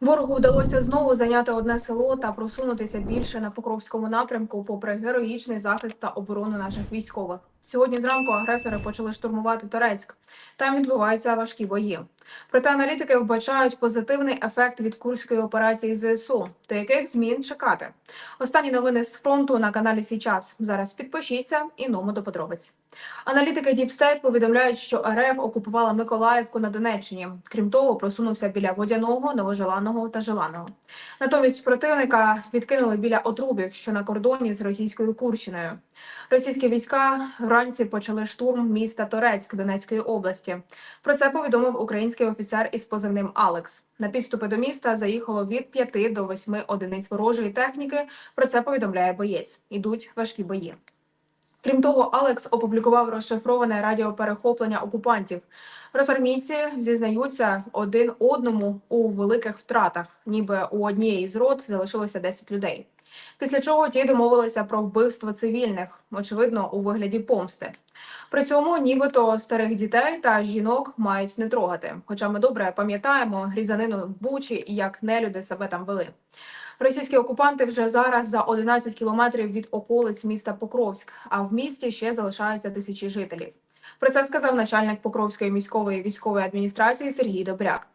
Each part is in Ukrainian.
Ворогу вдалося знову зайняти одне село та просунутися більше на Покровському напрямку, попри героїчний захист та оборону наших військових. Сьогодні зранку агресори почали штурмувати Торецьк. Там відбуваються важкі бої. Проте аналітики вбачають позитивний ефект від курської операції ЗСУ. До яких змін чекати? Останні новини з фронту на каналі Січас. Зараз підпишіться і ному до подробиць. Аналітики Діпстейт повідомляють, що РФ окупувала Миколаївку на Донеччині. Крім того, просунувся біля водяного, новожеланого та желаного. Натомість противника відкинули біля отрубів, що на кордоні з російською Курщиною. Російські війська вранці почали штурм міста Торецьк Донецької області. Про це повідомив український офіцер із позивним Алекс. На підступи до міста заїхало від 5 до 8 одиниць ворожої техніки. Про це повідомляє боєць. Ідуть важкі бої. Крім того, Алекс опублікував розшифроване радіоперехоплення окупантів. Розармійці зізнаються один одному у великих втратах, ніби у однієї з рот залишилося 10 людей. Після чого ті домовилися про вбивство цивільних, очевидно, у вигляді помсти. При цьому, нібито старих дітей та жінок мають не трогати. Хоча ми добре пам'ятаємо різанину в Бучі і як нелюди себе там вели. Російські окупанти вже зараз за 11 кілометрів від околиць міста Покровськ, а в місті ще залишаються тисячі жителів. Про це сказав начальник Покровської міської військової адміністрації Сергій Добряк.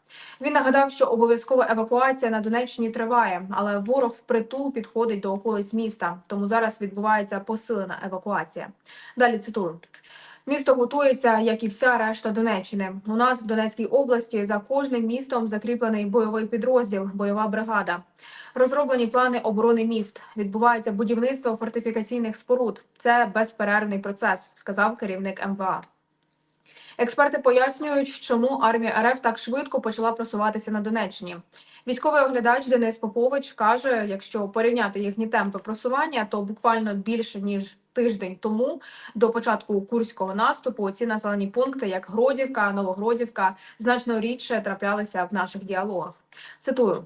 Він нагадав, що обов'язкова евакуація на Донеччині триває, але ворог впритул підходить до околиць міста, тому зараз відбувається посилена евакуація. Далі цитую. Місто готується, як і вся решта Донеччини. У нас в Донецькій області за кожним містом закріплений бойовий підрозділ, бойова бригада. Розроблені плани оборони міст. Відбувається будівництво фортифікаційних споруд. Це безперервний процес, сказав керівник МВА. Експерти пояснюють, чому армія РФ так швидко почала просуватися на Донеччині. Військовий оглядач Денис Попович каже: якщо порівняти їхні темпи просування, то буквально більше ніж тиждень тому до початку курського наступу ці населені пункти, як Гродівка, Новогродівка, значно рідше траплялися в наших діалогах. Цитую.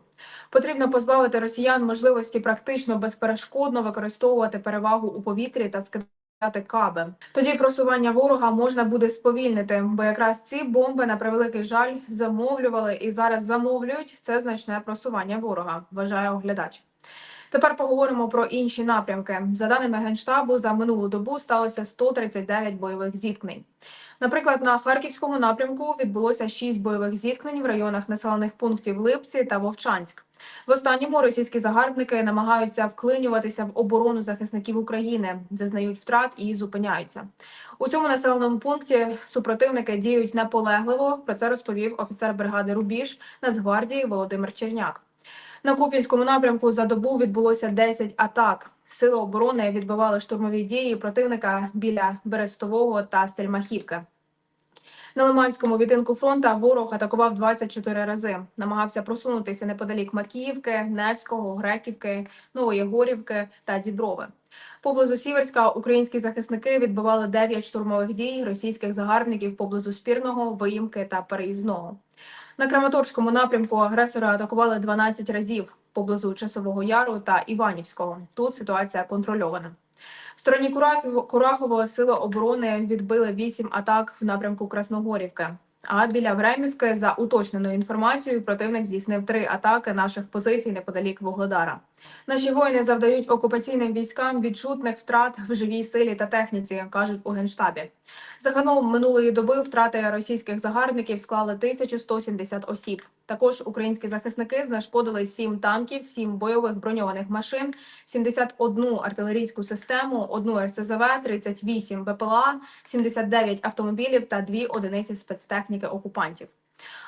Потрібно позбавити росіян можливості практично безперешкодно використовувати перевагу у повітрі та скидати каби. Тоді просування ворога можна буде сповільнити, бо якраз ці бомби на превеликий жаль замовлювали і зараз замовлюють це значне просування ворога. Вважає оглядач. Тепер поговоримо про інші напрямки. За даними генштабу, за минулу добу сталося 139 бойових зіткнень. Наприклад, на харківському напрямку відбулося 6 бойових зіткнень в районах населених пунктів Липці та Вовчанськ. В останньому російські загарбники намагаються вклинюватися в оборону захисників України, зазнають втрат і зупиняються. У цьому населеному пункті супротивники діють наполегливо. Про це розповів офіцер бригади Рубіж Нацгвардії Володимир Черняк. На Куп'янському напрямку за добу відбулося 10 атак. Сили оборони відбивали штурмові дії противника біля Берестового та Стельмахівки. На Лиманському відтинку фронта ворог атакував 24 рази. Намагався просунутися неподалік Макіївки, Невського, Греківки, Нової Горівки та Діброви. Поблизу Сіверська українські захисники відбивали 9 штурмових дій російських загарбників поблизу Спірного, Виїмки та Переїзного. На Краматорському напрямку агресори атакували 12 разів поблизу Часового Яру та Іванівського. Тут ситуація контрольована. В стороні Курахового сили оборони відбили 8 атак в напрямку Красногорівки. А біля Времівки, за уточненою інформацією, противник здійснив три атаки наших позицій неподалік Вугледара. Наші воїни завдають окупаційним військам відчутних втрат в живій силі та техніці, кажуть у генштабі. Загалом минулої доби втрати російських загарбників склали 1170 осіб. Також українські захисники знешкодили 7 танків, 7 бойових броньованих машин, 71 артилерійську систему, 1 РСЗВ, 38 БПЛА, 79 автомобілів та 2 одиниці спецтехніки окупантів.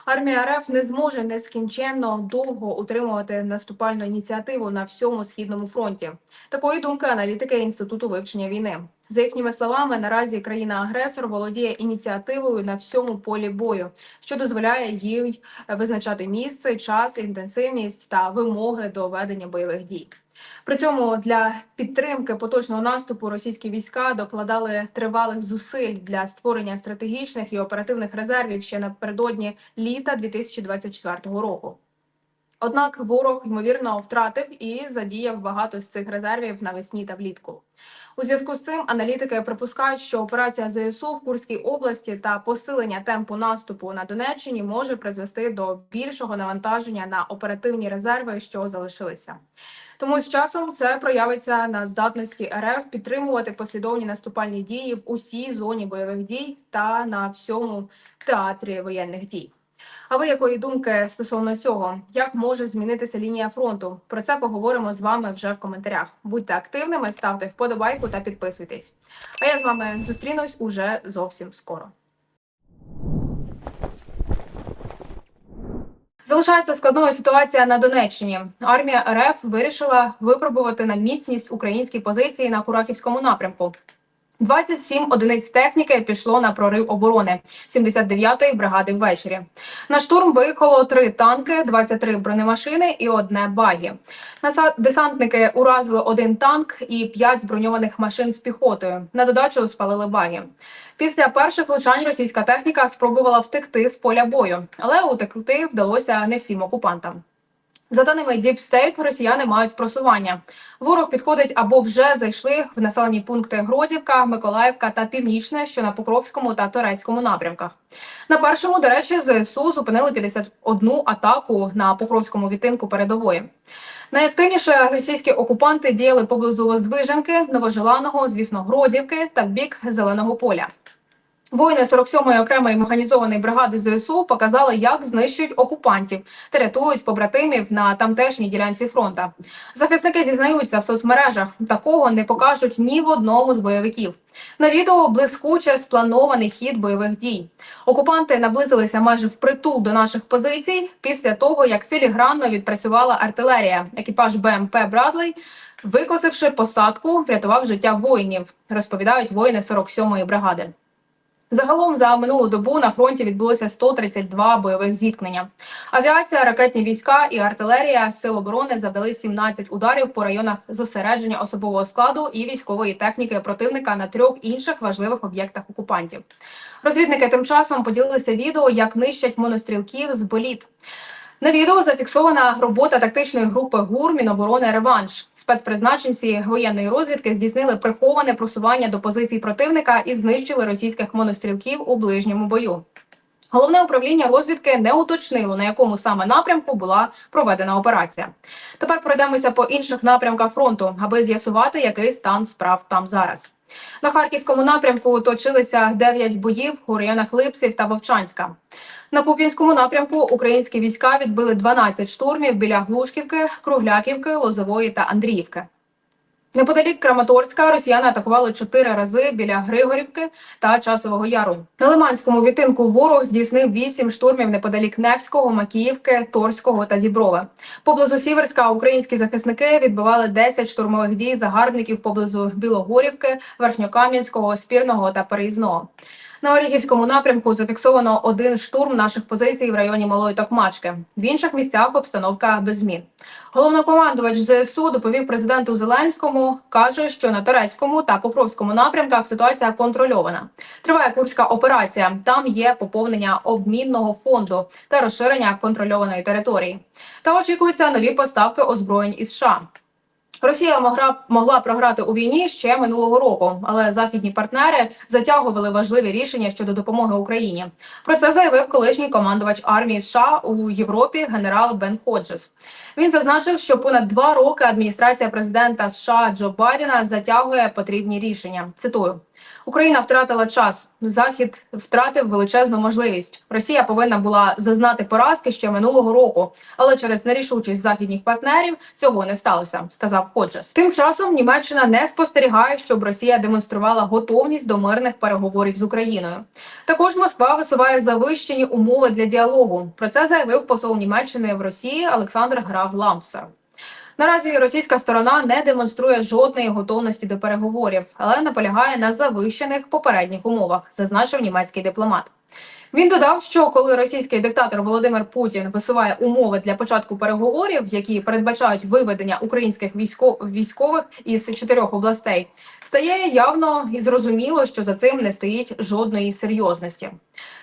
Армія РФ не зможе нескінченно довго утримувати наступальну ініціативу на всьому східному фронті. Такої думки аналітики інституту вивчення війни. За їхніми словами, наразі країна-агресор володіє ініціативою на всьому полі бою, що дозволяє їй визначати місце, час, інтенсивність та вимоги до ведення бойових дій. При цьому для підтримки поточного наступу російські війська докладали тривалих зусиль для створення стратегічних і оперативних резервів ще напередодні літа 2024 року. Однак ворог ймовірно втратив і задіяв багато з цих резервів навесні та влітку. У зв'язку з цим аналітики припускають, що операція ЗСУ в Курській області та посилення темпу наступу на Донеччині може призвести до більшого навантаження на оперативні резерви, що залишилися. Тому з часом це проявиться на здатності РФ підтримувати послідовні наступальні дії в усій зоні бойових дій та на всьому театрі воєнних дій. А ви якої думки стосовно цього? Як може змінитися лінія фронту? Про це поговоримо з вами вже в коментарях. Будьте активними, ставте вподобайку та підписуйтесь. А я з вами зустрінусь уже зовсім скоро. Залишається складною ситуація на Донеччині. Армія РФ вирішила випробувати на міцність українські позиції на Курахівському напрямку. 27 одиниць техніки пішло на прорив оборони 79-ї бригади ввечері. На штурм виїхало три танки, 23 бронемашини і одне багі. Десантники уразили один танк і п'ять броньованих машин з піхотою. На додачу спалили баги. Після перших влучань російська техніка спробувала втекти з поля бою, але утекти вдалося не всім окупантам. За даними Deep State, росіяни мають просування. Ворог підходить або вже зайшли в населені пункти Гродівка, Миколаївка та Північне, що на Покровському та Турецькому напрямках. На першому, до речі, ЗСУ зупинили 51 атаку на Покровському відтинку передової. Найактивніше російські окупанти діяли поблизу Воздвиженки, Новожеланого, звісно, Гродівки та в бік Зеленого поля. Воїни 47-ї окремої механізованої бригади ЗСУ показали, як знищують окупантів та рятують побратимів на тамтешній ділянці фронта. Захисники зізнаються в соцмережах, такого не покажуть ні в одному з бойовиків. На відео блискуче спланований хід бойових дій. Окупанти наблизилися майже впритул до наших позицій після того, як філігранно відпрацювала артилерія. Екіпаж БМП Брадлей, викосивши посадку, врятував життя воїнів, розповідають воїни 47-ї бригади. Загалом за минулу добу на фронті відбулося 132 бойових зіткнення. Авіація, ракетні війська і артилерія сил оборони завдали 17 ударів по районах зосередження особового складу і військової техніки противника на трьох інших важливих об'єктах окупантів. Розвідники тим часом поділилися відео, як нищать монострілків з боліт. На відео зафіксована робота тактичної групи ГУР Міноборони Реванш. Спецпризначенці воєнної розвідки здійснили приховане просування до позицій противника і знищили російських монострілків у ближньому бою. Головне управління розвідки не уточнило, на якому саме напрямку була проведена операція. Тепер пройдемося по інших напрямках фронту, аби з'ясувати, який стан справ там зараз. На харківському напрямку точилися 9 боїв у районах Липсів та Вовчанська. На Куп'янському напрямку українські війська відбили 12 штурмів біля Глушківки, Кругляківки, Лозової та Андріївки. Неподалік Краматорська росіяни атакували чотири рази біля Григорівки та Часового Яру. На Лиманському відтинку ворог здійснив вісім штурмів неподалік Невського, Макіївки, Торського та Діброве. Поблизу Сіверська українські захисники відбивали 10 штурмових дій загарбників поблизу Білогорівки, Верхньокам'янського, Спірного та Переїзного. На Оріхівському напрямку зафіксовано один штурм наших позицій в районі Малої Токмачки. В інших місцях обстановка без змін. Головнокомандувач ЗСУ доповів президенту Зеленському. каже, що на турецькому та покровському напрямках ситуація контрольована. Триває курська операція. Там є поповнення обмінного фонду та розширення контрольованої території. Та очікуються нові поставки озброєнь із США. Росія могла, могла програти у війні ще минулого року, але західні партнери затягували важливі рішення щодо допомоги Україні. Про це заявив колишній командувач армії США у Європі генерал Бен Ходжес. Він зазначив, що понад два роки адміністрація президента США Джо Байдена затягує потрібні рішення. Цитую. Україна втратила час. Захід втратив величезну можливість. Росія повинна була зазнати поразки ще минулого року, але через нерішучість західних партнерів цього не сталося, сказав Ходжес. Тим часом Німеччина не спостерігає, щоб Росія демонструвала готовність до мирних переговорів з Україною. Також Москва висуває завищені умови для діалогу. Про це заявив посол Німеччини в Росії Олександр Граф Лампсер. Наразі російська сторона не демонструє жодної готовності до переговорів, але наполягає на завищених попередніх умовах, зазначив німецький дипломат. Він додав, що коли російський диктатор Володимир Путін висуває умови для початку переговорів, які передбачають виведення українських військо- військових із чотирьох областей, стає явно і зрозуміло, що за цим не стоїть жодної серйозності.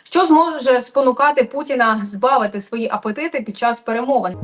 Що зможе спонукати Путіна збавити свої апетити під час перемовин?